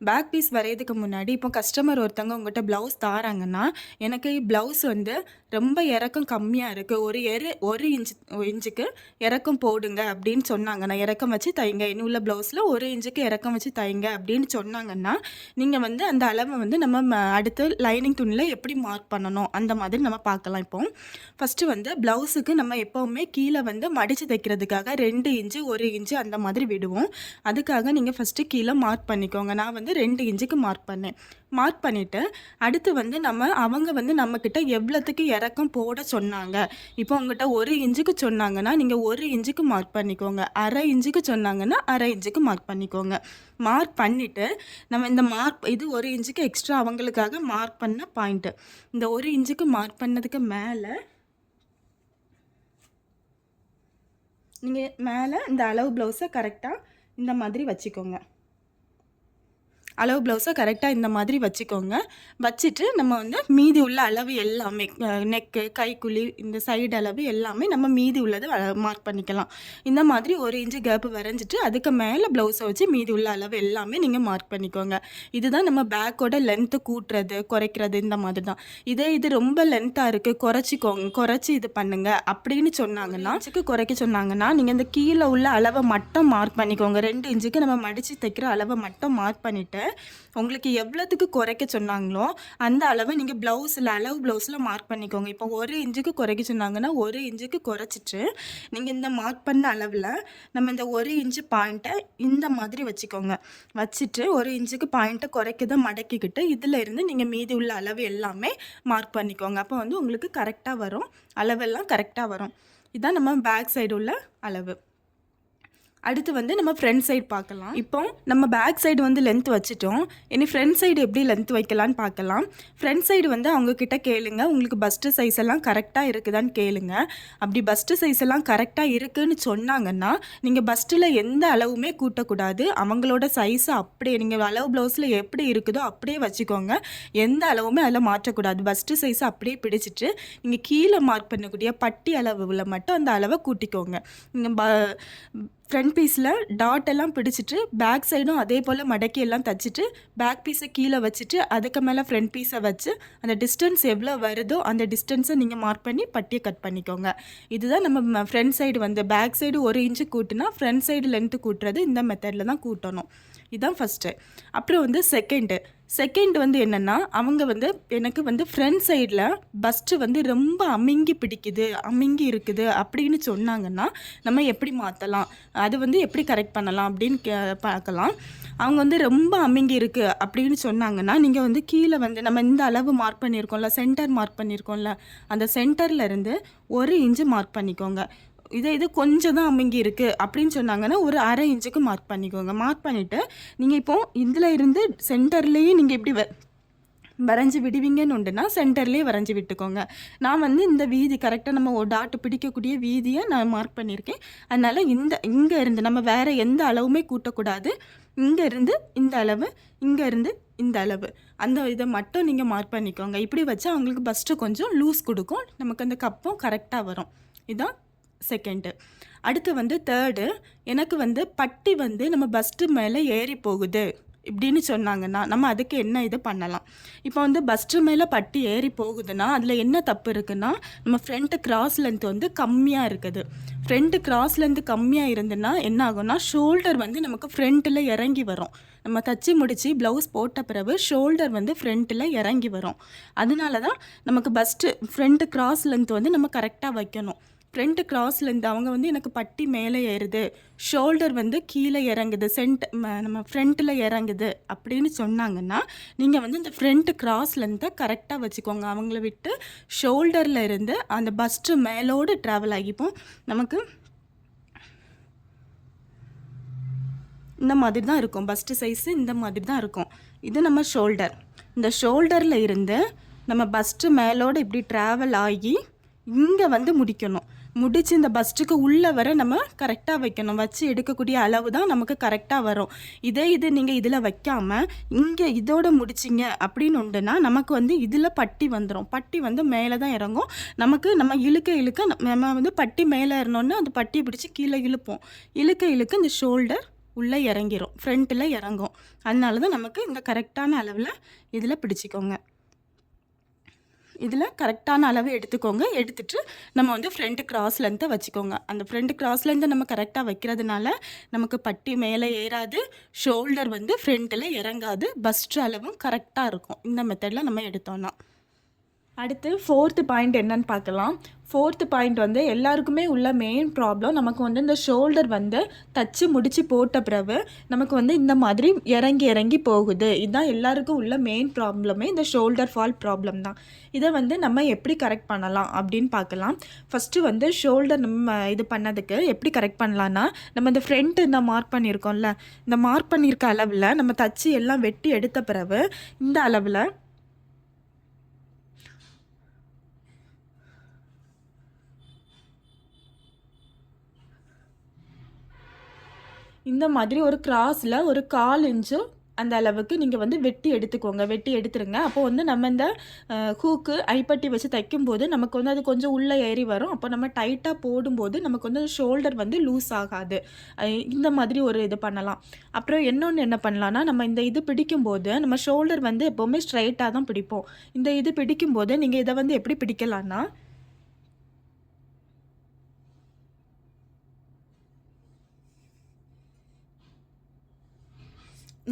Back piece வரையிறதுக்கு முன்னாடி இப்போ customer ஒருத்தவங்க உங்கள்கிட்ட ப்ளவுஸ் தாராங்கன்னா எனக்கு ப்ளவுஸ் வந்து ரொம்ப இறக்கம் கம்மியாக இருக்குது ஒரு எரு ஒரு இன்ச்சு இன்ச்சுக்கு இறக்கம் போடுங்க அப்படின்னு சொன்னாங்கன்னா இறக்கம் வச்சு தைங்க. இன்னும் உள்ள ப்ளவுஸில் ஒரு இன்ச்சுக்கு இறக்கம் வச்சு தைங்க அப்படின்னு சொன்னாங்கன்னா நீங்கள் வந்து அந்த அளவை வந்து நம்ம ம- அடுத்து லைனிங் துணியில் எப்படி மார்க் பண்ணணும்? அந்த மாதிரி நம்ம பார்க்கலாம் இப்போ. ஃபஸ்ட்டு வந்து ப்ளவுஸுக்கு நம்ம எப்போவுமே கீழே வந்து மடித்து தைக்கிறதுக்காக ரெண்டு இன்ச்சு ஒரு இன்ச்சு அந்த மாதிரி விடுவோம். அதுக்காக நீங்கள் ஃபஸ்ட்டு கீழே மார்க் பண்ணிக்கோங்க. நான் வந்து ரெண்டு இன்ச்சுக்கு மார்க் பண்ணேன். மார்க் பண்ணிவிட்டு அடுத்து வந்து நம்ம அவங்க வந்து நம்மக்கிட்ட எவ்வளோத்துக்கு இறக்கம் போட சொன்னாங்க. இப்போ உங்கள்கிட்ட ஒரு இன்ச்சுக்கு சொன்னாங்கன்னா நீங்கள் ஒரு இன்ச்சுக்கு மார்க் பண்ணிக்கோங்க. அரை இன்ச்சுக்கு சொன்னாங்கன்னா அரை இன்ச்சுக்கு மார்க் பண்ணிக்கோங்க. மார்க் பண்ணிவிட்டு நம்ம இந்த மார்க் இது ஒரு இன்ச்சுக்கு எக்ஸ்ட்ரா அவங்களுக்காக மார்க் பண்ண பாயிண்ட்டு இந்த ஒரு இன்ச்சுக்கு மார்க் பண்ணதுக்கு மேலே நீங்கள் மேலே இந்த அளவு ப்ளவுஸை கரெக்டாக இந்த மாதிரி வச்சுக்கோங்க. அளவு ப்ளவுஸை கரெக்டாக இந்த மாதிரி வச்சுக்கோங்க. வச்சுட்டு நம்ம வந்து மீதி உள்ள அளவு எல்லாமே நெக்கு கைக்குழி இந்த சைடு அளவு எல்லாமே நம்ம மீதி உள்ளது மார்க் பண்ணிக்கலாம். இந்த மாதிரி ஒரு இன்ச்சு கேப்பு வரைஞ்சிட்டு அதுக்கு மேலே ப்ளவுஸை வச்சு மீதி உள்ள அளவு எல்லாமே நீங்கள் மார்க் பண்ணிக்கோங்க. இதுதான் நம்ம பேக்கோட லென்த்து கூட்டுறது குறைக்கிறது இந்த மாதிரி தான். இதே இது ரொம்ப லென்த்தாக இருக்குது குறைச்சிக்கோங்க குறைச்சி இது பண்ணுங்கள் அப்படின்னு சொன்னாங்கன்னா இன்ச்சுக்கு குறைக்க சொன்னாங்கன்னா நீங்கள் இந்த கீழே உள்ள அளவை மட்டும் மார்க் பண்ணிக்கோங்க. ரெண்டு இன்ச்சுக்கு நம்ம மடித்து தைக்கிற அளவை மட்டும் மார்க் பண்ணிவிட்டு உங்களுக்கு எவ்வளோத்துக்கு குறைக்க சொன்னாங்களோ அந்த அளவை நீங்கள் ப்ளவுஸில் அளவு ப்ளவுஸில் மார்க் பண்ணிக்கோங்க. இப்போ ஒரு இன்ச்சுக்கு குறைக்க சொன்னாங்கன்னா ஒரு இன்ச்சுக்கு குறைச்சிட்டு நீங்கள் இந்த மார்க் பண்ண அளவில் நம்ம இந்த ஒரு இன்ச்சு பாயிண்ட்டை இந்த மாதிரி வச்சுக்கோங்க. வச்சுட்டு ஒரு இன்ச்சுக்கு பாயிண்ட்டை குறைக்கதை மடக்கிக்கிட்டு இதில் இருந்து நீங்கள் மீதி உள்ள அளவு எல்லாமே மார்க் பண்ணிக்கோங்க. அப்போ வந்து உங்களுக்கு கரெக்டாக வரும். அளவெல்லாம் கரெக்டாக வரும். இதுதான் நம்ம பேக் சைடு உள்ள அளவு. அடுத்து வந்து நம்ம ஃப்ரண்ட் சைடு பார்க்கலாம். இப்போ நம்ம பேக் சைடு வந்து லென்த் வச்சுட்டோம். இனி ஃப்ரண்ட் சைடு எப்படி லென்த் வைக்கலான்னு பார்க்கலாம். ஃப்ரண்ட் சைடு வந்து அவங்க கிட்ட கேளுங்க. உங்களுக்கு பஸ்ட்டு சைஸ் எல்லாம் கரெக்டாக இருக்குதான்னு கேளுங்க. அப்படி பஸ்ட்டு சைஸ் எல்லாம் கரெக்டாக இருக்குன்னு சொன்னாங்கன்னா நீங்கள் பஸ்ட்டில் எந்த அளவுமே கூட்டக்கூடாது. அவங்களோட சைஸை அப்படியே நீங்கள் அளவு ப்ளவுஸில் எப்படி இருக்குதோ அப்படியே வச்சுக்கோங்க. எந்த அளவுமே அதில் மாற்றக்கூடாது. பஸ்ட்டு சைஸை அப்படியே பிடிச்சிட்டு நீங்கள் கீழே மார்க் பண்ணக்கூடிய பட்டி அளவுல மட்டும் அந்த அளவை கூட்டிக்கோங்க. நீங்கள் ப ஃப்ரண்ட் பீஸில் டாட் எல்லாம் பிடிச்சிட்டு பேக் சைடும் அதே போல் மடக்கி எல்லாம் தச்சுட்டு பேக் பீஸை கீழே வச்சுட்டு அதுக்கு மேலே ஃப்ரண்ட் பீஸை வச்சு அந்த டிஸ்டன்ஸ் எவ்வளோ வருதோ அந்த டிஸ்டன்ஸை நீங்கள் மார்க் பண்ணி பட்டியை கட் பண்ணிக்கோங்க. இதுதான் நம்ம ஃப்ரண்ட் சைடு வந்து பேக் சைடு ஒரு இன்ச்சு கூட்டினா ஃப்ரண்ட் சைடு லென்த்து கூட்டுறது இந்த மெத்தடில் தான் கூட்டணும். இதுதான் ஃபஸ்ட்டு அப்புறம் வந்து செகண்டு செகண்ட் வந்து என்னென்னா அவங்க வந்து எனக்கு வந்து ஃப்ரண்ட் சைடில் பஸ்ட்டு வந்து ரொம்ப அமுங்கி பிடிக்குது அமுங்கி இருக்குது அப்படின்னு சொன்னாங்கன்னா நம்ம எப்படி மாற்றலாம் அது வந்து எப்படி கரெக்ட் பண்ணலாம் அப்படின்னு கே பார்க்கலாம். அவங்க வந்து ரொம்ப அமுங்கி இருக்குது அப்படின்னு சொன்னாங்கன்னா நீங்கள் வந்து கீழே வந்து நம்ம இந்த அளவு மார்க் பண்ணியிருக்கோம்ல சென்டர் மார்க் பண்ணியிருக்கோம்ல அந்த சென்டர்லேருந்து ஒரு இன்ச்சு மார்க் பண்ணிக்கோங்க. இதே இது கொஞ்சம் தான் அமுங்கி இருக்குது அப்படின்னு சொன்னாங்கன்னா ஒரு அரை இன்ச்சுக்கு மார்க் பண்ணிக்கோங்க. மார்க் பண்ணிவிட்டு நீங்கள் இப்போது இதில் இருந்து சென்டர்லேயே நீங்கள் எப்படி வ வரைஞ்சி விடுவீங்கன்னு உண்டுன்னா சென்டர்லேயே வரைஞ்சி விட்டுக்கோங்க. நான் வந்து இந்த வீதி கரெக்டாக நம்ம ஒரு பிடிக்கக்கூடிய வீதியை நான் மார்க் பண்ணியிருக்கேன். அதனால் இந்த இங்கே இருந்து நம்ம வேறு எந்த அளவுமே கூட்டக்கூடாது. இங்கே இருந்து இந்த அளவு இங்கே இருந்து இந்த அளவு. அந்த இதை மட்டும் நீங்கள் மார்க் பண்ணிக்கோங்க. இப்படி வச்சா அவங்களுக்கு ஃபஸ்ட்டு கொஞ்சம் லூஸ் கொடுக்கும். நமக்கு அந்த கப்பும் கரெக்டாக வரும். இதான் செகண்டு அடுத்து வந்து தேர்டு எனக்கு வந்து பட்டி வந்து நம்ம பஸ்ட்டு மேலே ஏறி போகுது. இப்படின்னு சொன்னாங்கன்னா நம்ம அதுக்கு என்ன இது பண்ணலாம்? இப்போ வந்து பஸ்ட்டு மேலே பட்டி ஏறி போகுதுன்னா அதில் என்ன தப்பு இருக்குன்னா நம்ம ஃப்ரண்ட்டு கிராஸ் லென்த் வந்து கம்மியாக இருக்குது. ஃப்ரண்ட்டு கிராஸ் லென்த் கம்மியாக இருந்துன்னா என்ன ஆகும்னா ஷோல்டர் வந்து நமக்கு ஃப்ரண்ட்டில் இறங்கி வரும். நம்ம தச்சு முடித்து ப்ளவுஸ் போட்ட பிறகு ஷோல்டர் வந்து ஃப்ரண்ட்டில் இறங்கி வரும். அதனால தான் நமக்கு பஸ்ட்டு ஃப்ரண்ட்டு கிராஸ் லென்த் வந்து நம்ம கரெக்டாக வைக்கணும். ஃப்ரண்ட் கிராஸ்லேருந்து அவங்க வந்து எனக்கு பட்டி மேலே ஏறுது. ஷோல்டர் வந்து கீழே இறங்குது. சென்ட் நம்ம ஃப்ரண்ட்டில் இறங்குது அப்படின்னு சொன்னாங்கன்னா நீங்கள் வந்து இந்த ஃப்ரண்ட் கிராஸ்லேருந்து கரெக்டாக வச்சுக்கோங்க. அவங்கள விட்டு ஷோல்டரில் இருந்து அந்த பஸ்ட்டு மேலோடு ட்ராவல் ஆகிப்போம் நமக்கு இந்த மாதிரி தான் இருக்கும். பஸ்ட்டு சைஸு இந்த மாதிரி தான் இருக்கும். இது நம்ம ஷோல்டர் இந்த ஷோல்டரில் இருந்து நம்ம பஸ்ட்டு மேலோடு இப்படி ட்ராவல் ஆகி இங்கே வந்து முடிக்கணும். முடிச்சு இந்த பஸ்ட்டுக்கு உள்ளே வர நம்ம கரெக்டாக வைக்கணும். வச்சு எடுக்கக்கூடிய அளவு தான் நமக்கு கரெக்டாக வரும். இதே இது நீங்கள் இதில் வைக்காமல் இங்கே இதோட முடிச்சிங்க அப்படின்னு உண்டுன்னா நமக்கு வந்து இதில் பட்டி வந்துடும் பட்டி வந்து மேலே தான் இறங்கும். நமக்கு நம்ம இழுக்க இழுக்க நம்ம வந்து பட்டி மேலே ஏறணுன்னா அந்த பட்டியை பிடிச்சி கீழே இழுப்போம். இழுக்க இழுக்க இந்த ஷோல்டர் உள்ளே இறங்கிரும். ஃப்ரண்ட்டில் இறங்கும். அதனால தான் நமக்கு இந்த கரெக்டான அளவில் இதில் பிடிச்சிக்கோங்க. இதில் கரெக்டான அளவு எடுத்துக்கோங்க. எடுத்துட்டு நம்ம வந்து ஃப்ரண்ட் கிராஸ் லென்த்தை வச்சுக்கோங்க. அந்த ஃப்ரண்ட் கிராஸ் லென்த்தை நம்ம கரெக்டாக வைக்கிறதுனால நமக்கு பட்டி மேலே ஏறாது ஷோல்டர் வந்து ஃப்ரண்ட்டில் இறங்காது பஸ்ட் அளவும் கரெக்டாக இருக்கும். இந்த மெத்தடில் நம்ம எடுத்தோன்னா அடுத்து ஃபோர்த்து பாயிண்ட் என்னன்னு பார்க்கலாம். ஃபோர்த்து பாயிண்ட் வந்து எல்லாருக்குமே உள்ள மெயின் ப்ராப்ளம் நமக்கு வந்து இந்த ஷோல்டர் வந்து தச்சு முடித்து போட்ட பிறகு நமக்கு வந்து இந்த மாதிரி இறங்கி இறங்கி போகுது. இதுதான் எல்லாருக்கும் உள்ள மெயின் ப்ராப்ளமே இந்த ஷோல்டர் ஃபால் ப்ராப்ளம் தான். இதை வந்து நம்ம எப்படி கரெக்ட் பண்ணலாம் அப்படின்னு பார்க்கலாம். ஃபஸ்ட்டு வந்து ஷோல்டர் நம்ம இது பண்ணதுக்கு எப்படி கரெக்ட் பண்ணலான்னா நம்ம இந்த ஃப்ரண்ட்டு இந்த மார்க் பண்ணியிருக்கோம்ல இந்த மார்க் பண்ணியிருக்க அளவில் நம்ம தச்சு எல்லாம் வெட்டி எடுத்த பிறகு இந்த அளவில் இந்த மாதிரி ஒரு கிராஸில் ஒரு கால் இன்ச்சு அந்த அளவுக்கு நீங்கள் வந்து வெட்டி எடுத்துக்கோங்க. வெட்டி எடுத்துருங்க. அப்போ வந்து நம்ம இந்த ஹூக்கு ஐப்பட்டி வச்சு தைக்கும்போது நமக்கு வந்து அது கொஞ்சம் உள்ளே ஏறி வரும். அப்போ நம்ம டைட்டாக போடும்போது நமக்கு வந்து ஷோல்டர் வந்து லூஸ் ஆகாது. இந்த மாதிரி ஒரு இது பண்ணலாம். அப்புறம் இன்னொன்று என்ன பண்ணலான்னா நம்ம இந்த இது பிடிக்கும்போது நம்ம ஷோல்டர் வந்து எப்போவுமே ஸ்ட்ரைட்டாக தான் பிடிப்போம். இந்த இது பிடிக்கும்போது நீங்கள் இதை வந்து எப்படி பிடிக்கலான்னா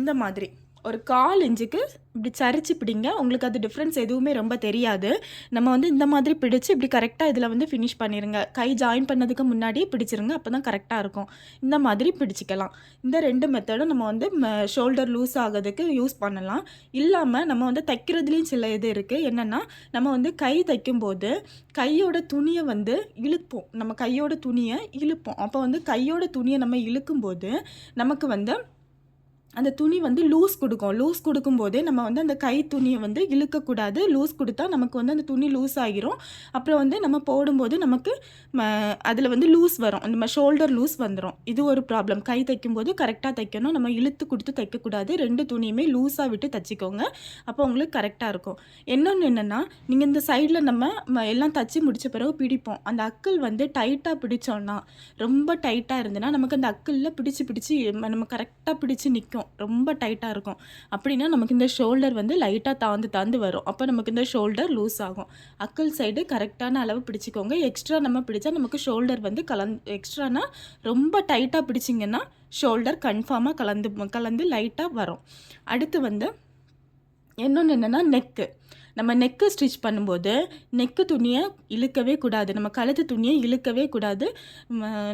இந்த மாதிரி. ஒரு கால் இஞ்சுக்கு இப்படி சரிச்சு பிடிங்க. உங்களுக்கு அது டிஃப்ரென்ஸ் எதுவுமே ரொம்ப தெரியாது. நம்ம வந்து இந்த மாதிரி பிடிச்சு இப்படி கரெக்டாக இதில் வந்து ஃபினிஷ் பண்ணிடுங்க கை ஜாயின் பண்ணதுக்கு முன்னாடியே பிடிச்சிருங்க. அப்போ தான் கரெக்டாக இருக்கும். இந்த மாதிரி பிடிச்சிக்கலாம். இந்த ரெண்டு மெத்தடும் நம்ம வந்து ஷோல்டர் லூஸ் ஆகிறதுக்கு யூஸ் பண்ணலாம். இல்லாமல் நம்ம வந்து தைக்கிறதுலேயும் சில இது இருக்குது என்னென்னா நம்ம வந்து கை தைக்கும்போது கையோட துணியை வந்து இழுப்போம். நம்ம கையோட துணியை இழுப்போம். அப்போ வந்து கையோட துணியை நம்ம இழுக்கும்போது நமக்கு வந்து அந்த துணி வந்து லூஸ் கொடுக்கும். லூஸ் கொடுக்கும்போதே நம்ம வந்து அந்த கை துணியை வந்து இழுக்கக்கூடாது. லூஸ் கொடுத்தா நமக்கு வந்து அந்த துணி லூஸ் ஆகிரும். அப்புறம் வந்து நம்ம போடும்போது நமக்கு அதில் வந்து லூஸ் வரும். நம்ம ஷோல்டர் லூஸ் வந்துடும் இது ஒரு ப்ராப்ளம் கை தைக்கும்போது கரெக்டாக தைக்கணும். நம்ம இழுத்து கொடுத்து தைக்கக்கூடாது. ரெண்டு துணியுமே லூஸாக விட்டு தைச்சிக்கோங்க. அப்போ உங்களுக்கு கரெக்டாக இருக்கும். இன்னொன்று என்னென்னா நீங்கள் இந்த சைடில் நம்ம ம- எல்லாம் தச்சு முடித்த பிறகு பிடிப்போம். அந்த அக்கள் வந்து டைட்டாக பிடிச்சோன்னா ரொம்ப டைட்டாக இருந்ததுன்னா நமக்கு அந்த அக்கிளில் பிடிச்சி பிடிச்சி நம்ம கரெக்டாக பிடிச்சி நிற்கும் ரொம்ப டைட்டாக இருக்கும். அப்படின்னா நமக்கு இந்த ஷோல்டர் வந்து லைட்டாக தாந்து தாந்து வரும். அப்போ நமக்கு இந்த ஷோல்டர் லூஸ் ஆகும். அக்கல் சைடு கரெக்டான அளவு பிடிச்சிக்கோங்க. எக்ஸ்ட்ரா நம்ம பிடிச்சா நமக்கு ஷோல்டர் வந்து கலந்து எக்ஸ்ட்ரானா ரொம்ப டைட்டாக பிடிச்சிங்கன்னா ஷோல்டர் கன்ஃபார்மாக கலந்து கலந்து லைட்டாக வரும். அடுத்து வந்து இன்னொன்று என்னென்னா நெக்கு நம்ம நெக்கு ஸ்டிச் பண்ணும்போது நெக்கு துணியை இழுக்கவே கூடாது. நம்ம கழுத்து துணியை இழுக்கவே கூடாது.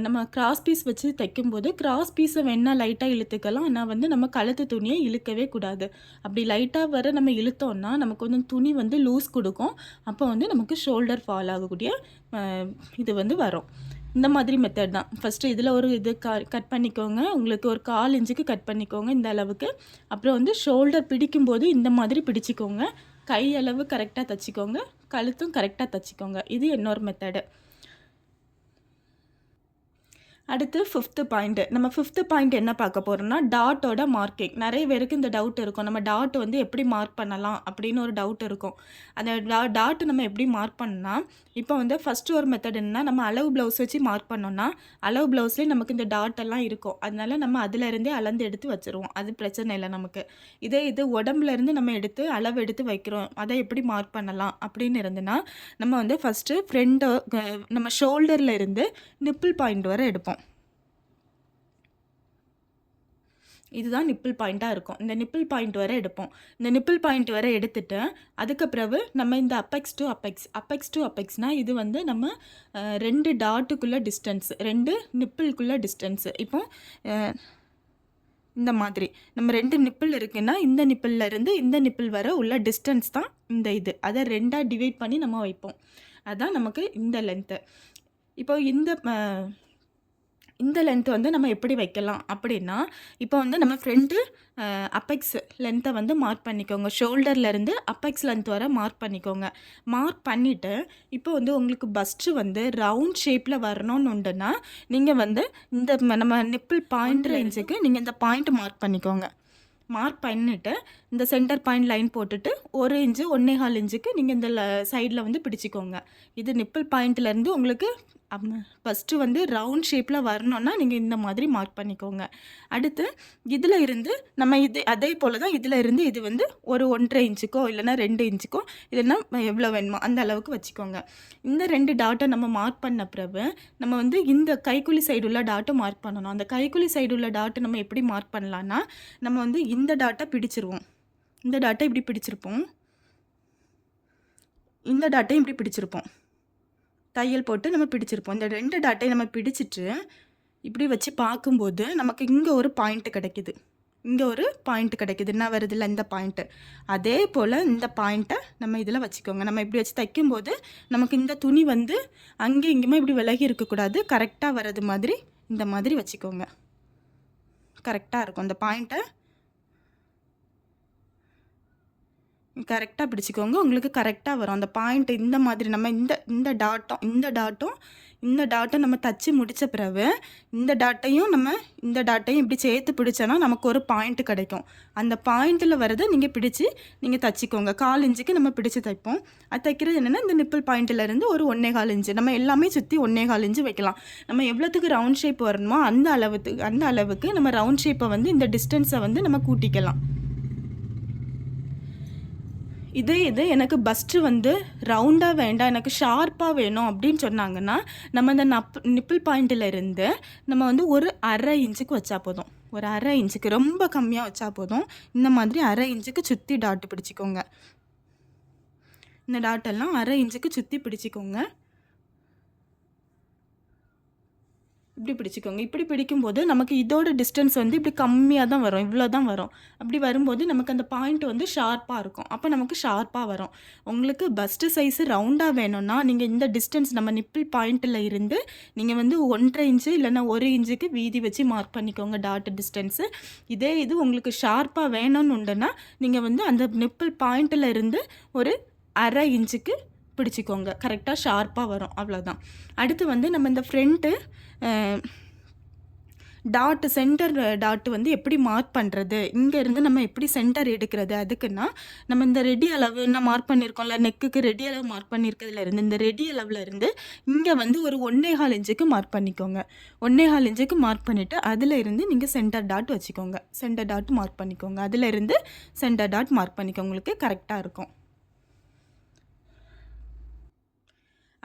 நம்ம கிராஸ் பீஸ் வச்சு தைக்கும்போது கிராஸ் பீஸை வேணால் லைட்டாக இழுத்துக்கலாம். ஆனால் வந்து நம்ம கழுத்து துணியை இழுக்கவே கூடாது. அப்படி லைட்டாக வர நம்ம இழுத்தோம்னா நமக்கு வந்து துணி வந்து லூஸ் கொடுக்கும். அப்போ வந்து நமக்கு ஷோல்டர் ஃபால் ஆகக்கூடிய இது வந்து வரும். இந்த மாதிரி மெத்தட் தான். ஃபஸ்ட்டு இதில் ஒரு இது க கட் பண்ணிக்கோங்க. உங்களுக்கு ஒரு கால் இன்ச்சுக்கு கட் பண்ணிக்கோங்க இந்த அளவுக்கு. அப்புறம் வந்து ஷோல்டர் பிடிக்கும்போது இந்த மாதிரி பிடிச்சிக்கோங்க. கையளவு கரெக்டாக தச்சுக்கோங்க கழுத்தும் கரெக்டாக தச்சுக்கோங்க. இது இன்னொரு மெத்தடு அடுத்து ஃபிஃப்த்து பாயிண்ட்டு நம்ம ஃபிஃப்த்து பாயிண்ட் என்ன பார்க்க போகிறோம்னா டாட்டோட மார்க்கிங் நிறைய பேருக்கு இந்த டவுட் இருக்கும். நம்ம டாட் வந்து எப்படி மார்க் பண்ணலாம் அப்படின்னு ஒரு டவுட் இருக்கும். அந்த டா டாட் நம்ம எப்படி மார்க் பண்ணால் இப்போ வந்து ஃபஸ்ட்டு ஒரு மெத்தட் என்னன்னா நம்ம அளவு ப்ளவுஸ் வச்சு மார்க் பண்ணோம்னா அளவு ப்ளவுஸ்லேயே நமக்கு இந்த டாட் எல்லாம் இருக்கும். அதனால நம்ம அதுலேருந்தே அளந்து எடுத்து வச்சுருவோம். அது பிரச்சனை இல்லை நமக்கு. இதே இது உடம்புலேருந்து நம்ம எடுத்து அளவு எடுத்து வைக்கிறோம். அதை எப்படி மார்க் பண்ணலாம் அப்படின்னு இருந்துன்னா நம்ம வந்து ஃபஸ்ட்டு ஃப்ரெண்டோ நம்ம ஷோல்டரில் இருந்து நிப்பிள் பாயிண்ட் வரை எடுப்போம். இதுதான் நிப்பிள் பாயிண்ட்டாக இருக்கும். இந்த நிப்பிள் பாயிண்ட் வரை எடுப்போம். இந்த நிப்பிள் பாயிண்ட் வரை எடுத்துட்டு அதுக்கு பிறகு நம்ம இந்த apex to apex apex to அப்பெக்ஸ்னால் இது வந்து நம்ம ரெண்டு டாட்டுக்குள்ளே டிஸ்டன்ஸ் ரெண்டு நிப்பிள்குள்ளே டிஸ்டன்ஸு இப்போ இந்த மாதிரி. நம்ம ரெண்டு நிப்பிள் இருக்குன்னா இந்த நிப்பிள்லேருந்து இந்த நிப்பிள் வர உள்ள டிஸ்டன்ஸ் தான் இந்த இது. அதை ரெண்டாக டிவைட் பண்ணி நம்ம வைப்போம். அதுதான் நமக்கு இந்த லென்த்து இப்போ இந்த இந்த லென்த் வந்து நம்ம எப்படி வைக்கலாம்? அப்படின்னா இப்போ வந்து நம்ம ஃப்ரண்ட்டு அப்பெக்ஸ் லென்த்தை வந்து மார்க் பண்ணிக்கோங்க. ஷோல்டர்லேருந்து அப்பெக்ஸ் லென்த் வரை மார்க் பண்ணிக்கோங்க. மார்க் பண்ணிவிட்டு இப்போ வந்து உங்களுக்கு பஸ்ட்டு வந்து ரவுண்ட் ஷேப்பில் வரணும்னு உண்டுன்னா நீங்கள் வந்து இந்த நம்ம நிப்பிள் பாயிண்ட் ரேஞ்சுக்கு நீங்கள் இந்த பாயிண்ட் மார்க் பண்ணிக்கோங்க. மார்க் பண்ணிவிட்டு இந்த சென்டர் பாயிண்ட் லைன் போட்டுட்டு ஒரு இன்ச்சு ஒன்றே கால் இன்ச்சுக்கு நீங்கள் இந்த சைடில் வந்து பிடிச்சிக்கோங்க. இது நிப்பிள் பாயிண்ட்லேருந்து உங்களுக்கு ஃபஸ்ட்டு வந்து ரவுண்ட் ஷேப்பில் வரணுன்னா நீங்கள் இந்த மாதிரி மார்க் பண்ணிக்கோங்க. அடுத்து இதில் இருந்து நம்ம இது அதே போல் தான் இதில் இருந்து இது வந்து ஒரு ஒன்றரை இன்ச்சுக்கோ இல்லைன்னா ரெண்டு இன்ச்சுக்கோ இல்லைன்னா எவ்வளோ வேணுமோ அந்த அளவுக்கு வச்சுக்கோங்க. இந்த ரெண்டு டாட்டை நம்ம மார்க் பண்ண பிறகு நம்ம வந்து இந்த கைக்குழி சைடு உள்ள டாட்டை மார்க் பண்ணணும். அந்த கைக்குழி சைடு உள்ள டாட்டை நம்ம எப்படி மார்க் பண்ணலான்னா நம்ம வந்து இந்த டாட்டை பிடிச்சிருவோம். இந்த டாட்டை இப்படி பிடிச்சிருப்போம். இந்த டாட்டையும் இப்படி பிடிச்சிருப்போம். தையல் போட்டு நம்ம பிடிச்சிருப்போம். இந்த ரெண்டு டாட்டையும் நம்ம பிடிச்சிட்டு இப்படி வச்சு பார்க்கும்போது நமக்கு இங்கே ஒரு பாயிண்ட்டு கிடைக்குது. இங்கே ஒரு பாயிண்ட் கிடைக்குது. என்ன வருதில்ல இந்த பாயிண்ட்டு அதே போல் இந்த பாயிண்ட்டை நம்ம இதில் வச்சுக்கோங்க. நம்ம இப்படி வச்சு தைக்கும்போது நமக்கு இந்த துணி வந்து அங்கே இங்கேயுமே இப்படி விலகி இருக்கக்கூடாது. கரெக்டாக வர்றது மாதிரி இந்த மாதிரி வச்சுக்கோங்க. கரெக்டாக இருக்கும். அந்த பாயிண்ட்டை கரெக்டாக பிடிச்சிக்கோங்க. உங்களுக்கு கரெக்டாக வரும். அந்த பாயிண்ட் இந்த மாதிரி நம்ம இந்த இந்த டாட்டும் இந்த டாட்டும் இந்த டாட்டை நம்ம தச்சு முடித்த பிறகு இந்த டாட்டையும் நம்ம இந்த டாட்டையும் இப்படி சேர்த்து பிடிச்சோன்னா நமக்கு ஒரு பாயிண்ட் கிடைக்கும். அந்த பாயிண்ட்டில் வரதை நீங்கள் பிடிச்சி நீங்கள் தச்சிக்கோங்க. கால் இன்ச்சுக்கு நம்ம பிடிச்சி தைப்போம். அது தைக்கிறது என்னென்னா இந்த நிப்பிள் பாயிண்ட்டில் இருந்து ஒரு ஒன்றே கால் இன்ச்சு நம்ம எல்லாமே சுற்றி ஒன்றே கால் இன்ச்சு வைக்கலாம். நம்ம எவ்வளோத்துக்கு ரவுண்ட் ஷேப் வரணுமோ அந்த அளவுக்கு அந்த அளவுக்கு நம்ம ரவுண்ட் ஷேப்பை வந்து இந்த டிஸ்டன்ஸை வந்து நம்ம கூட்டிக்கலாம். இதே இது எனக்கு பஸ்ட்டு வந்து ரவுண்டாக வேண்டாம் எனக்கு ஷார்ப்பாக வேணும் அப்படின்னு சொன்னாங்கன்னா நம்ம இந்த நப் நிப்பிள் பாயிண்ட்டில் இருந்து நம்ம வந்து ஒரு அரை இன்ச்சுக்கு வச்சா போதும். ஒரு அரை இன்ச்சுக்கு ரொம்ப கம்மியாக வச்சா போதும். இந்த மாதிரி அரை இன்ச்சுக்கு சுற்றி டாட்டு பிடிச்சிக்கோங்க. இந்த டாட்டெல்லாம் அரை இன்ச்சுக்கு சுற்றி பிடிச்சிக்கோங்க. இப்படி பிடிச்சிக்கோங்க. இப்படி பிடிக்கும்போது நமக்கு இதோட டிஸ்டன்ஸ் வந்து இப்படி கம்மியாக தான் வரும். இவ்வளோ தான் வரும். அப்படி வரும்போது நமக்கு அந்த பாயிண்ட் வந்து ஷார்ப்பாக இருக்கும். அப்போ நமக்கு ஷார்ப்பாக வரும். உங்களுக்கு பஸ்ட்டு சைஸு ரவுண்டாக வேணும்னா நீங்கள் இந்த டிஸ்டன்ஸ் நம்ம நிப்பிள் பாயிண்ட்டில் இருந்து நீங்கள் வந்து ஒன்றரை இன்ச்சு இல்லைன்னா ஒரு இன்ச்சுக்கு வீதி வச்சு மார்க் பண்ணிக்கோங்க டாட் டிஸ்டன்ஸு இதே இது உங்களுக்கு ஷார்ப்பாக வேணும்னு உண்டுன்னா நீங்கள் வந்து அந்த நிப்பிள் பாயிண்ட்டில் இருந்து ஒரு அரை இன்ச்சுக்கு பிடிச்சிக்கோங்க. கரெக்டாக ஷார்ப்பாக வரும். அவ்வளோதான் அடுத்து வந்து நம்ம இந்த ஃப்ரண்ட்டு டாட் சென்டர் டாட் வந்து எப்படி மார்க் பண்ணுறது இங்கேருந்து நம்ம எப்படி சென்டர் எடுக்கிறது? அதுக்குன்னா நம்ம இந்த ரெடி அளவு என்ன மார்க் பண்ணியிருக்கோம்ல நெக்குக்கு ரெடி அளவு மார்க் பண்ணியிருக்கிறதுலேருந்து இந்த ரெடி அளவில் இருந்து இங்கே வந்து ஒரு ஒன்றே கால் இன்ச்சுக்கு மார்க் பண்ணிக்கோங்க. ஒன்றே கால் இன்ச்சுக்கு மார்க் பண்ணிவிட்டு அதில் இருந்து நீங்கள் சென்டர் டாட் வச்சுக்கோங்க. சென்டர் டாட் மார்க் பண்ணிக்கோங்க. அதில் இருந்து சென்டர் டாட் மார்க் பண்ணிக்கோங்க. உங்களுக்கு கரெக்டாக இருக்கும்.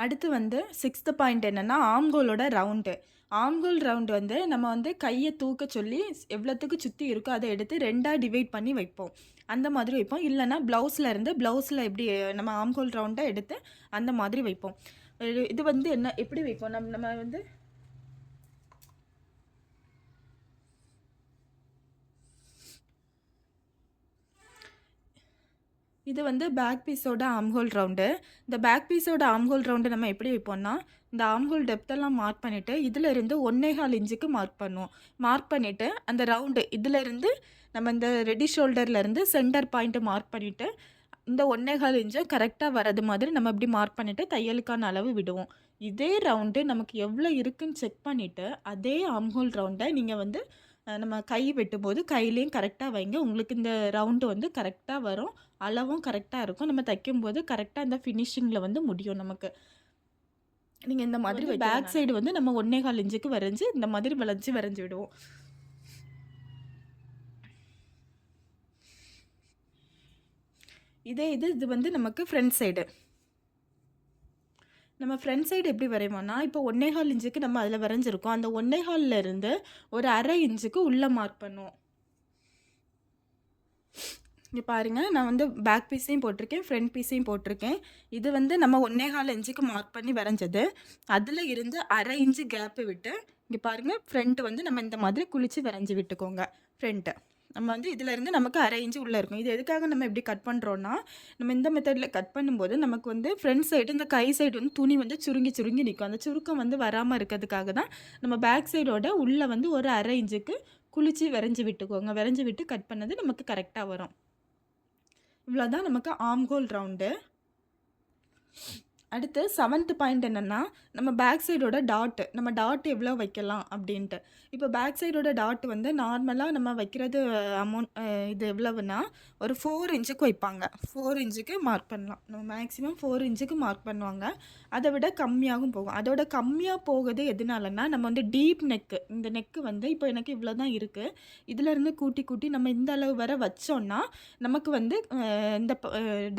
அடுத்து வந்து சிக்ஸ்த்து பாயிண்ட் என்னென்னா ஆம்கோலோட ரவுண்டு ஆம்கோல் ரவுண்டு வந்து நம்ம வந்து கையை தூக்க சொல்லி எவ்வளோத்துக்கு சுற்றி இருக்கோ அதை எடுத்து ரெண்டாக டிவைட் பண்ணி வைப்போம். அந்த மாதிரி வைப்போம். இல்லைனா ப்ளவுஸில் இருந்து ப்ளவுஸில் எப்படி நம்ம ஆம்கோல் ரவுண்டை எடுத்து அந்த மாதிரி வைப்போம். இது வந்து என்ன எப்படி வைப்போம்? நம்ம நம்ம வந்து இது வந்து பேக் பீஸோட ஆம்ஹோல் ரவுண்டு இந்த பேக் பீஸோட ஆம்ஹோல் ரவுண்டு நம்ம எப்படி வைப்போம்னா இந்த ஆம்ஹோல் டெப்த்தெல்லாம் மார்க் பண்ணிவிட்டு இதிலிருந்து ஒன்னேகால் இன்ச்சுக்கு மார்க் பண்ணுவோம். மார்க் பண்ணிவிட்டு அந்த ரவுண்டு இதிலிருந்து நம்ம இந்த ரெடி ஷோல்டர்லேருந்து சென்டர் பாயிண்ட்டு மார்க் பண்ணிவிட்டு இந்த ஒன்னேகால் இன்ச்சு கரெக்டாக வரது மாதிரி நம்ம இப்படி மார்க் பண்ணிவிட்டு தையலுக்கான அளவு விடுவோம். இதே ரவுண்டு நமக்கு எவ்வளோ இருக்குன்னு செக் பண்ணிவிட்டு அதே ஆம்ஹோல் ரவுண்டை நீங்கள் வந்து நம்ம கை வெட்டும்போது கையிலையும் கரெக்டாக வைங்க. உங்களுக்கு இந்த ரவுண்டு வந்து கரெக்டாக வரும். அளவும் கரெக்டாக இருக்கும். நம்ம தைக்கும்போது கரெக்டாக இந்த ஃபினிஷிங்கில் வந்து முடியும் நமக்கு. நீங்கள் இந்த மாதிரி பேக் சைடு வந்து நம்ம ஒன்றே கால் இன்ச்சுக்கு வரைஞ்சி இந்த மாதிரி வளைஞ்சி வரைஞ்சி விடுவோம். இதே இது இது வந்து நமக்கு ஃப்ரண்ட் சைடு நம்ம ஃப்ரண்ட் சைடு எப்படி வரைவோம்னா இப்போ ஒன்றே ஹால் இன்ச்சுக்கு நம்ம அதில் வரைஞ்சிருக்கோம். அந்த ஒன்னேகாலில் இருந்து ஒரு அரை இன்ச்சுக்கு உள்ளே மார்க் பண்ணுவோம். இங்கே பாருங்கள் நான் வந்து பேக் பீஸையும் போட்டிருக்கேன் ஃப்ரண்ட் பீஸையும் போட்டிருக்கேன். இது வந்து நம்ம ஒன்றே கால் இன்ச்சுக்கு மார்க் பண்ணி வரைஞ்சது. அதில் இருந்து அரை இன்ச்சு கேப்பு விட்டு இங்கே பாருங்கள் ஃப்ரண்ட்டு வந்து நம்ம இந்த மாதிரி குளித்து வரைஞ்சி விட்டுக்கோங்க ஃப்ரண்ட்டு நம்ம வந்து இதிலேருந்து நமக்கு அரை இன்ச்சு உள்ளே இருக்கும். இது எதுக்காக நம்ம எப்படி கட் பண்ணுறோன்னா நம்ம இந்த மெத்தடில் கட் பண்ணும்போது நமக்கு வந்து ஃப்ரண்ட் சைடு இந்த கை சைடு வந்து துணி வந்து சுருங்கி சுருங்கி நிற்கும் அந்த சுருக்கம் வந்து வராமல் இருக்கிறதுக்காக தான் நம்ம பேக் சைடோட உள்ளே வந்து ஒரு அரை இன்ச்சுக்கு குளித்து விரைஞ்சி விட்டுக்கோங்க. விரைஞ்சி விட்டு கட் பண்ணது நமக்கு கரெக்டாக வரும். இவ்வளோ தான் நமக்கு ஆம்கோல் ரவுண்டு அடுத்து செவன்த் பாயிண்ட் என்னென்னா நம்ம பேக் சைடோட டாட்டு நம்ம டாட் எவ்வளோ வைக்கலாம் அப்படின்ட்டு. இப்போ பேக் சைடோட டாட் வந்து நார்மலாக நம்ம வைக்கிறது அமௌண்ட் இது எவ்வளவுன்னா ஒரு ஃபோர் இன்ச்சுக்கு வைப்பாங்க. ஃபோர் இன்ச்சுக்கு மார்க் பண்ணலாம். நம்ம மேக்ஸிமம் ஃபோர் இன்ச்சுக்கு மார்க் பண்ணுவாங்க. அதை விட கம்மியாகவும் போகும். அதோட கம்மியாக போகுது எதனாலன்னா நம்ம வந்து டீப் நெக்கு இந்த நெக்கு வந்து இப்போ எனக்கு இவ்வளோ தான் இருக்குது இதிலேருந்து கூட்டி கூட்டி நம்ம இந்த அளவு வரை வச்சோன்னா நமக்கு வந்து இந்த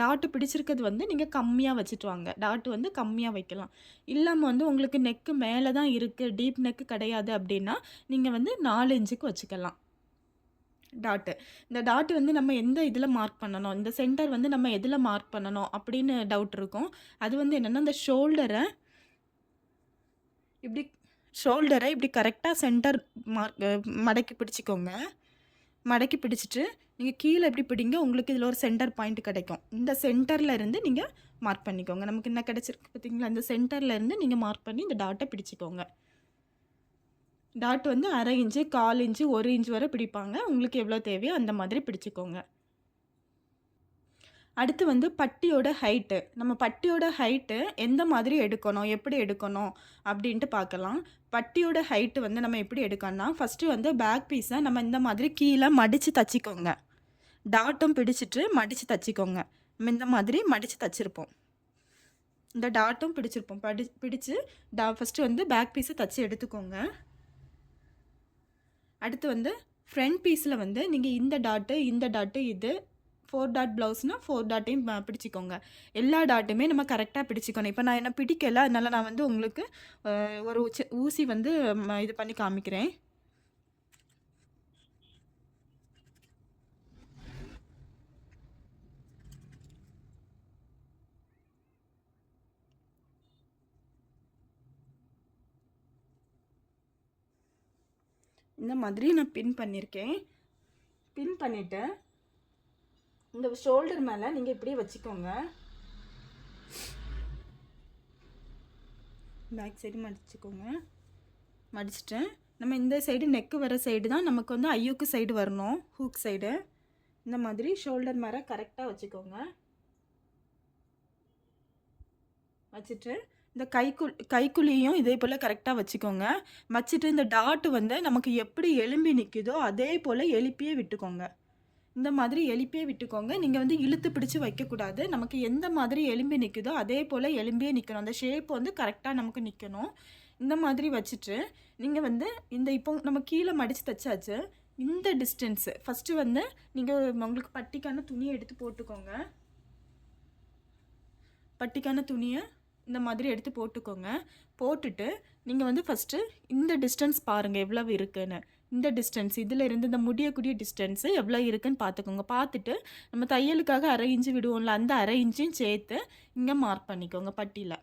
டாட்டு பிடிச்சிருக்கிறது வந்து நீங்கள் கம்மியாக வச்சுட்டு வாங்க. டாட்டு வந்து கம்மியாக வைக்கலாம். இல்லாமல் வந்து உங்களுக்கு நெக்கு மேலே தான் இருக்குது டீப் நெக்கு கிடையாது அப்படின்னா நீங்கள் வந்து நாலு இன்ச்சுக்கு வச்சுக்கலாம். டாட்டு இந்த டாட் வந்து நம்ம எந்த இதில் மார்க் பண்ணணும்? இந்த சென்டர் வந்து நம்ம எதில் மார்க் பண்ணணும்? அப்படின்னு டவுட் இருக்கும். அது வந்து என்னென்னா இந்த ஷோல்டரை இப்படி ஷோல்டரை இப்படி கரெக்டாக சென்டர் மார்க் மடக்கி பிடிச்சிக்கோங்க. மடக்கி பிடிச்சிட்டு நீங்கள் கீழே எப்படி பிடிங்க உங்களுக்கு இதில் ஒரு சென்டர் பாயிண்ட் கிடைக்கும். இந்த சென்டரில் இருந்து நீங்கள் மார்க் பண்ணிக்கோங்க. நமக்கு என்ன கிடச்சிருக்கு பார்த்தீங்களா இந்த சென்டரில் இருந்து நீங்கள் மார்க் பண்ணி இந்த டாட்டை பிடிச்சிக்கோங்க. டாட் வந்து அரை இன்ச்சு கால் இன்ச்சு ஒரு இன்ச்சு வரை பிடிப்பாங்க. உங்களுக்கு எவ்வளோ தேவையோ அந்த மாதிரி பிடிச்சிக்கோங்க. அடுத்து வந்து பட்டியோட ஹைட்டு நம்ம பட்டியோட ஹைட்டு எந்த மாதிரி எடுக்கணும்? எப்படி எடுக்கணும்? அப்படின்ட்டு பார்க்கலாம். பட்டியோட ஹைட்டு வந்து நம்ம எப்படி எடுக்கணும்னா ஃபஸ்ட்டு வந்து பேக் பீஸை நம்ம இந்த மாதிரி கீழே மடித்து தச்சிக்கோங்க. டாட்டும் பிடிச்சிட்டு மடித்து தச்சிக்கோங்க. நம்ம இந்த மாதிரி மடித்து தைச்சிருப்போம். இந்த டாட்டும் பிடிச்சிருப்போம். படி பிடிச்சு டா ஃபஸ்ட்டு வந்து பேக் பீஸை தச்சு எடுத்துக்கோங்க. அடுத்து வந்து ஃப்ரண்ட் பீஸில் வந்து நீங்கள் இந்த டாட்டு இந்த டாட்டு இது ஃபோர் டாட் ப்ளவுஸ்னால் ஃபோர் டாட்டையும் பிடிச்சிக்கோங்க. எல்லா டாட்டுமே நம்ம கரெக்டாக பிடிச்சிக்கணும். இப்போ நான் என்ன பிடிக்கல அதனால நான் வந்து உங்களுக்கு ஒரு ஊசி வந்து ம, இது பண்ணி காமிக்கிறேன். இந்த மாதிரி நான் பின் பண்ணியிருக்கேன். பின் பண்ணிவிட்டு இந்த ஷோல்டர் மேலே நீங்கள் இப்படியே வச்சுக்கோங்க. பேக் சைடு மடிச்சுக்கோங்க. மடிச்சிட்டேன் நம்ம இந்த சைடு நெக்கு வர சைடு தான் நமக்கு வந்து ஐயோக்கு சைடு வரணும். ஹூக் சைடு இந்த மாதிரி ஷோல்டர் மேலே கரெக்டாக வச்சுக்கோங்க. வச்சுட்டு இந்த கைக்குள் கைக்குழியும் இதே போல் கரெக்டாக வச்சுக்கோங்க. வச்சுட்டு இந்த டாட்டு வந்து நமக்கு எப்படி எலும்பி நிற்குதோ அதே போல் எழுப்பியே விட்டுக்கோங்க. இந்த மாதிரி எழுப்பியே விட்டுக்கோங்க. நீங்கள் வந்து இழுத்து பிடிச்சி வைக்கக்கூடாது. நமக்கு எந்த மாதிரி எலும்பி நிற்குதோ அதே போல் எலும்பியே நிற்கணும் அந்த ஷேப் வந்து கரெக்டாக நமக்கு நிற்கணும் இந்த மாதிரி வச்சுட்டு நீங்கள் வந்து இந்த இப்போ நம்ம கீழே மடித்து தைச்சாச்சு. இந்த டிஸ்டன்ஸு ஃபஸ்ட்டு வந்து நீங்கள் உங்களுக்கு பட்டிக்கான துணியை எடுத்து போட்டுக்கோங்க. பட்டிக்கான துணியை இந்த மாதிரி எடுத்து போட்டுக்கோங்க. போட்டுட்டு நீங்கள் வந்து ஃபஸ்ட்டு இந்த டிஸ்டன்ஸ் பாருங்கள் எவ்வளவு இருக்குன்னு. இந்த டிஸ்டன்ஸ் இதில் இருந்து இந்த முடியக்கூடிய டிஸ்டன்ஸு எவ்வளோ இருக்குன்னு பார்த்துக்கோங்க பார்த்துட்டு நம்ம தையலுக்காக அரை இன்ச்சு விடுவோம்ல அந்த அரை இன்ச்சையும் சேர்த்து இங்கே மார்க் பண்ணிக்கோங்க பட்டியில்.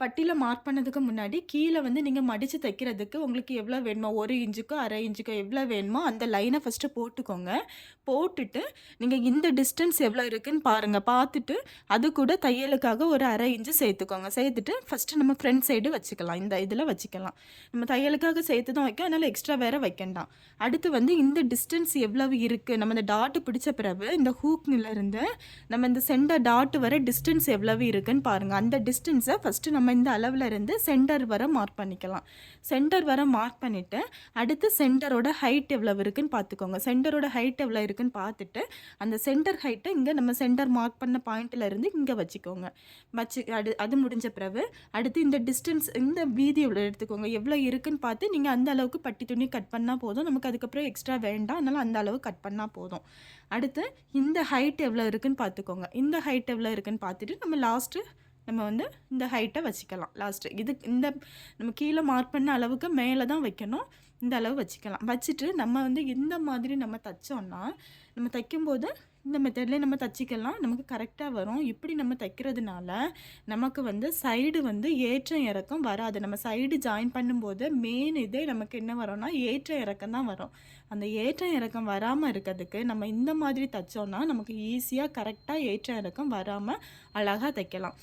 பட்டியில் மார்க் பண்ணதுக்கு முன்னாடி கீழே வந்து நீங்கள் மடித்து தைக்கிறதுக்கு உங்களுக்கு எவ்வளோ வேணுமோ ஒரு இன்ச்சுக்கோ அரை இன்ச்சுக்கோ எவ்வளோ வேணுமோ அந்த லைனை ஃபஸ்ட்டு போட்டுக்கோங்க. போட்டுட்டு நீங்கள் இந்த டிஸ்டன்ஸ் எவ்வளோ இருக்குன்னு பாருங்கள் பார்த்துட்டு அது கூட தையலுக்காக ஒரு அரை இன்ச்சு சேர்த்துக்கோங்க. சேர்த்துட்டு ஃபஸ்ட்டு நம்ம ஃப்ரண்ட் சைடு வச்சுக்கலாம். இந்த இதில் வச்சுக்கலாம். நம்ம தையலுக்காக சேர்த்து தான் வைக்க அதனால் எக்ஸ்ட்ரா வேறு வைக்கண்டாம். அடுத்து வந்து இந்த டிஸ்டன்ஸ் எவ்வளவு இருக்குது நம்ம இந்த டாட்டு பிடிச்ச பிறகு இந்த ஹூக்ல நம்ம இந்த சென்டர் டாட் வர டிஸ்டன்ஸ் எவ்வளவு இருக்குதுன்னு பாருங்கள் அந்த டிஸ்டன்ஸை ஃபஸ்ட்டு நம்ம நம்ம இந்த அளவில் இருந்து சென்டர் வர மார்க் பண்ணிக்கலாம். சென்டர் வர மார்க் பண்ணிவிட்டு அடுத்து சென்டரோட ஹைட் எவ்வளோ இருக்குதுன்னு பார்த்துக்கோங்க. சென்டரோட ஹைட் எவ்வளோ இருக்குதுன்னு பார்த்துட்டு அந்த சென்டர் ஹைட்டை இங்கே நம்ம சென்டர் மார்க் பண்ண பாயிண்ட்டில் இருந்து இங்கே வச்சுக்கோங்க. வச்சு அது அது முடிஞ்ச பிறகு அடுத்து இந்த டிஸ்டன்ஸ் இந்த வீதி எவ்வளோ எடுத்துக்கோங்க. எவ்வளோ இருக்குதுன்னு பார்த்து நீங்கள் அந்த அளவுக்கு பட்டி துணி கட் பண்ணால் போதும். நமக்கு அதுக்கப்புறம் எக்ஸ்ட்ரா வேண்டாம். அதனால் அந்த அளவு கட் பண்ணால் போதும். அடுத்து இந்த ஹைட் எவ்வளோ இருக்குதுன்னு பார்த்துக்கோங்க. இந்த ஹைட் எவ்வளோ இருக்குதுன்னு பார்த்துட்டு நம்ம லாஸ்ட்டு நம்ம வந்து இந்த ஹைட்டை வச்சுக்கலாம். லாஸ்ட்டு இது இந்த நம்ம கீழே மார்க் பண்ண அளவுக்கு மேலே தான் வைக்கணும். இந்த அளவு வச்சுக்கலாம். வச்சுட்டு நம்ம வந்து இந்த மாதிரி நம்ம தைச்சோம்னா நம்ம தைக்கும்போது இந்த மெத்தட்லேயே நம்ம தச்சிக்கலாம். நமக்கு கரெக்டாக வரும். இப்படி நம்ம தைக்கிறதுனால நமக்கு வந்து சைடு வந்து ஏற்றம் இறக்கம் வராது. நம்ம சைடு ஜாயின் பண்ணும்போது மெயின் இதே நமக்கு என்ன வரும்னா ஏற்றம் இறக்கம் தான் வரும். அந்த ஏற்றம் இறக்கம் வராமல் இருக்கிறதுக்கு நம்ம இந்த மாதிரி தைச்சோன்னா நமக்கு ஈஸியாக கரெக்டாக ஏற்றம் இறக்கம் வராமல் அழகாக தைக்கலாம்.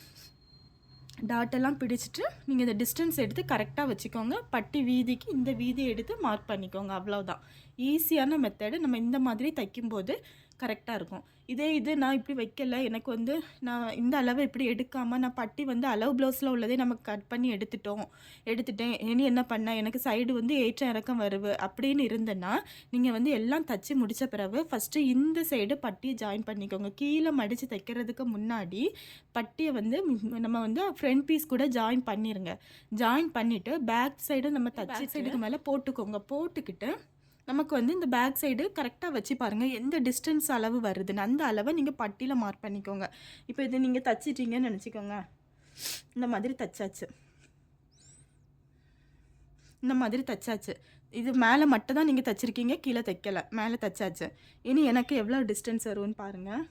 டாட்டெல்லாம் பிடிச்சிட்டு நீங்கள் இந்த டிஸ்டன்ஸ் எடுத்து கரெக்டாக வச்சுக்கோங்க. பட்டி வீதிக்கு இந்த வீதியை எடுத்து மார்க் பண்ணிக்கோங்க. அவ்வளோதான் ஈஸியான மெத்தடு நம்ம இந்த மாதிரி தைக்கும்போது கரெக்டாக இருக்கும். இதே இது நான் இப்படி வைக்கல. எனக்கு வந்து நான் இந்த அளவை இப்படி எடுக்காமல் நான் பட்டி வந்து அளவு ப்ளவுஸில் உள்ளதே நம்ம கட் பண்ணி எடுத்துட்டோம். எடுத்துட்டேன். இனி என்ன பண்ண? எனக்கு சைடு வந்து ஏற்றம் இறக்கம் வருவு அப்படின்னு இருந்தேன்னா நீங்கள் வந்து எல்லாம் தச்சு முடித்த பிறகு ஃபஸ்ட்டு இந்த சைடு பட்டியை ஜாயின் பண்ணிக்கோங்க. கீழே மடித்து தைக்கிறதுக்கு முன்னாடி பட்டியை வந்து நம்ம வந்து ஃப்ரண்ட் பீஸ் கூட ஜாயின் பண்ணிடுங்க ஜாயின் பண்ணிவிட்டு பேக் சைடு நம்ம தச்சு சைடுக்கு மேலே போட்டுக்கோங்க. போட்டுக்கிட்டு நமக்கு வந்து இந்த பேக் சைடு கரெக்டாக வச்சு பாருங்கள் எந்த டிஸ்டன்ஸ் அளவு வருதுன்னு. அந்த அளவை நீங்கள் பட்டியில் மார்க் பண்ணிக்கோங்க. இப்போ இது நீங்கள் தச்சிட்டீங்கன்னு நினச்சிக்கோங்க. இந்த மாதிரி தச்சாச்சு. இந்த மாதிரி தச்சாச்சு. இது மேலே மட்டும் தான் நீங்கள் தச்சிருக்கீங்க. கீழே தைக்கலை. மேலே தச்சாச்சு. இனி எனக்கு எவ்வளோ டிஸ்டன்ஸ் வரும்னு பாருங்கள்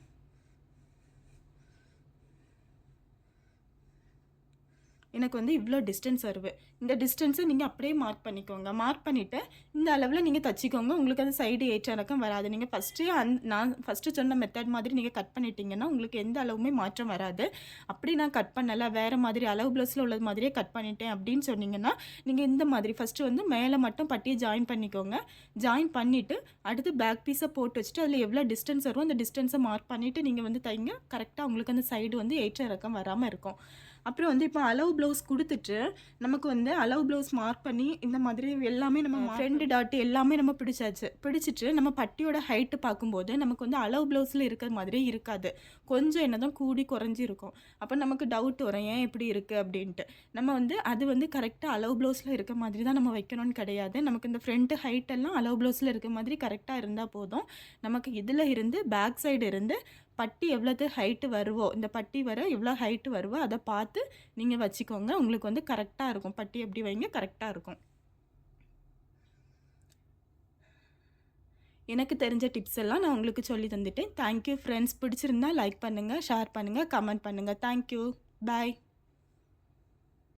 எனக்கு வந்து இவ்வளோ டிஸ்டன்ஸ் வருது. இந்த டிஸ்டன்ஸை நீங்கள் அப்படியே மார்க் பண்ணிக்கோங்க. மார்க் பண்ணிவிட்டு இந்த அளவில் நீங்கள் தச்சிக்கோங்க. உங்களுக்கு அது சைடு ஏற்ற இறக்கம் வராது. நீங்கள் ஃபஸ்ட்டு அந் நான் ஃபஸ்ட்டு சொன்ன மெத்தட் மாதிரி நீங்கள் கட் பண்ணிட்டீங்கன்னா உங்களுக்கு எந்த அளவுமே மாற்றம் வராது. அப்படி நான் கட் பண்ணலை. வேறு மாதிரி அளவு ப்ளவுஸில் உள்ளது மாதிரியே கட் பண்ணிட்டேன் அப்படின்னு சொன்னீங்கன்னா நீங்கள் இந்த மாதிரி ஃபஸ்ட்டு வந்து மேலே மட்டும் பட்டியை ஜாயின் பண்ணிக்கோங்க. ஜாயின் பண்ணிவிட்டு அடுத்து பேக் பீஸை போட்டு வச்சுட்டு அதில் எவ்வளோ டிஸ்டன்ஸ் வரும் அந்த டிஸ்டன்ஸை மார்க் பண்ணிவிட்டு நீங்கள் வந்து தைங்க கரெக்டாக உங்களுக்கு அந்த சைடு வந்து ஏற்ற இறக்கம் வராமல் இருக்கும். அப்புறம் வந்து இப்போ அளவு ப்ளவுஸ் கொடுத்துட்டு நமக்கு வந்து அளவு ப்ளவுஸ் மார்க் பண்ணி இந்த மாதிரி எல்லாமே நம்ம ஃப்ரெண்டு டாட் எல்லாமே நம்ம பிடிச்சாச்சு. பிடிச்சிட்டு நம்ம பட்டியோட ஹைட்டு பார்க்கும்போது நமக்கு வந்து அளவு ப்ளவுஸில் இருக்கிற மாதிரி இருக்காது. கொஞ்சம் என்னதான் கூடி குறைஞ்சி இருக்கும் அப்போ நமக்கு டவுட் வரும் ஏன் இப்படி இருக்குது அப்படின்ட்டு. நம்ம வந்து அது வந்து கரெக்டாக அளவு ப்ளவுஸில் இருக்க மாதிரி தான் நம்ம வைக்கணும்னு கிடையாது. நமக்கு இந்த ஃப்ரண்ட் ஹைட் எல்லாம் அளவு ப்ளவுஸில் இருக்க மாதிரி கரெக்டாக இருந்தால் போதும். நமக்கு இதில் இருந்து பேக் சைடு இருந்து பட்டி எவ்வளோது ஹைட்டு வருவோ இந்த பட்டி வர எவ்வளோ ஹைட்டு வருவோ அதை பார்த்து நீங்கள் வச்சுக்கோங்க. உங்களுக்கு வந்து கரெக்டாக இருக்கும். பட்டி எப்படி வைங்க கரெக்டாக இருக்கும். எனக்கு தெரிஞ்ச டிப்ஸ் எல்லாம் நான் உங்களுக்கு சொல்லி தந்துட்டேன். தேங்க்யூ ஃப்ரெண்ட்ஸ் பிடிச்சிருந்தா லைக் பண்ணுங்கள் ஷேர் பண்ணுங்கள் கமெண்ட் பண்ணுங்கள் தேங்க்யூ பாய்